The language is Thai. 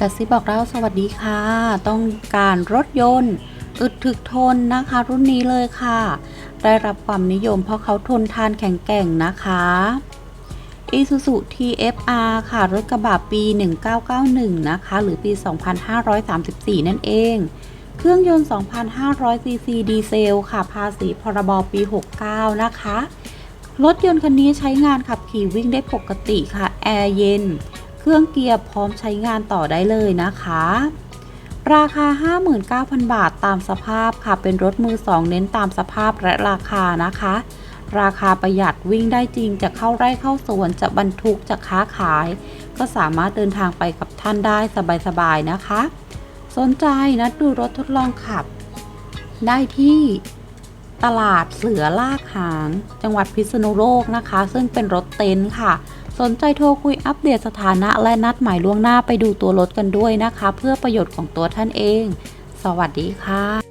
กระซิบบอกเราสวัสดีค่ะ ต้องการรถยนต์ อึดถึกทนนะคะ รุ่นนี้เลยค่ะ ได้รับความนิยมเพราะเขาทนทานแข็งแกร่งนะคะ Isuzu TFR ค่ะ รถกระบะปี 1991 นะคะ หรือปี 2534 นั่นเอง เครื่องยนต์ 2,500 ซีซีดีเซล ค่ะ ภาษีพรบปี 69 นะคะ รถยนต์คันนี้ใช้งานขับขี่วิ่งได้ปกติค่ะ แอร์เย็น เครื่องเกียร์พร้อมใช้งานต่อได้เลยนะคะ ราคา 59,000 บาทตามสภาพค่ะ เป็นรถมือสองเน้นตามสภาพและราคานะคะ ราคาประหยัดวิ่งได้จริง จะเข้าไร่เข้าสวนจะบรรทุกจะค้าขาย ก็สามารถเดินทางไปกับท่านได้สบายๆนะคะ สนใจนะดูรถทดลองขับ ได้ที่ตลาดเสือลากหาง จังหวัดพิษณุโลกนะคะ ซึ่งเป็นรถเต็นท์ค่ะ สนใจโทรคุยอัปเดตสถานะและนัดหมายล่วงหน้าไปดูตัวรถกันด้วยนะคะ เพื่อประโยชน์ของตัวท่านเอง สวัสดีค่ะ